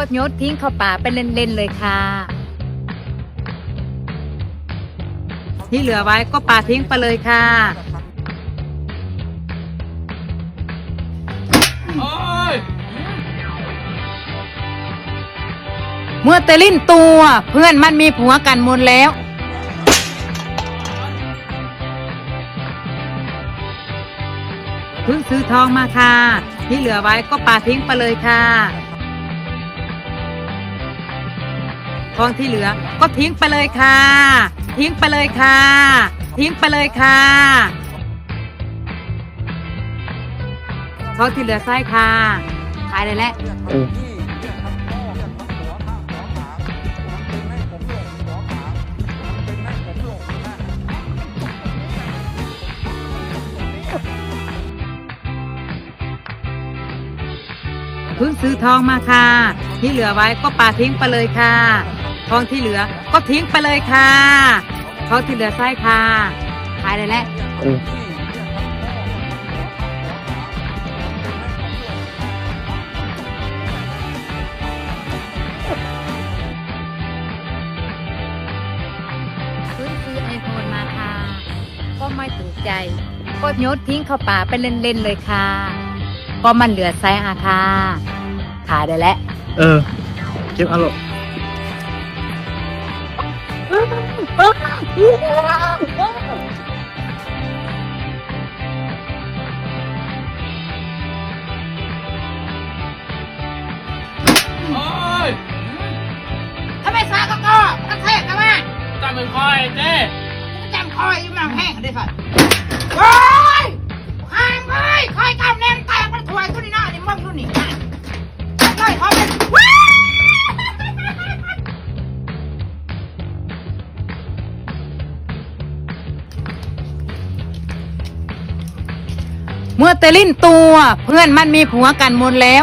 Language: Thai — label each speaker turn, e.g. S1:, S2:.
S1: ก็โยนทิ้งเข้าป่าไปเล่นๆเลยค่ะ ที่เหลือไว้ก็ป่าทิ้งไปเลยค่ะ
S2: โอ้ย
S1: เมื่อเตลิ้นตัวเพื่อนมันมีผัวกันหมดแล้ว เพิ่งซื้อทองมาค่ะ ที่เหลือไว้ก็ป่าทิ้งไปเลยค่ะ ทองที่เหลือก็ทิ้งไปเลยค่ะ ทิ้งไปเลยค่ะ ทิ้งไปเลยค่ะทองที่เหลือใส่ค่ะขายเลยแหละ เพิ่งซื้อทองมาค่ะ ที่เหลือไว้ก็ปาทิ้งไปเลยค่ะ ทองที่เหลือก็ทิ้งไปเลยค่ะทองที่เหลือไส้ค่ะขายเลยแหละซื้อไอโฟนมาค่ะ ก็ไม่ถูกใจ ก็โยนทิ้งเข้าป่าไปเล่นๆเลยค่ะ ก็มันเหลือไซส์อาคาขายได้แล้ว
S2: เออ เก็บอารมณ์โอ้ย
S3: ทำไมซาก็ก็กระแทกกันมา
S2: จำเป็นคอยเจ้
S3: จำคอยอีมังแห้งได้สัตว์
S1: เมื่อเตลินตัว เพื่อนมันมีผัวกันหมดแล้ว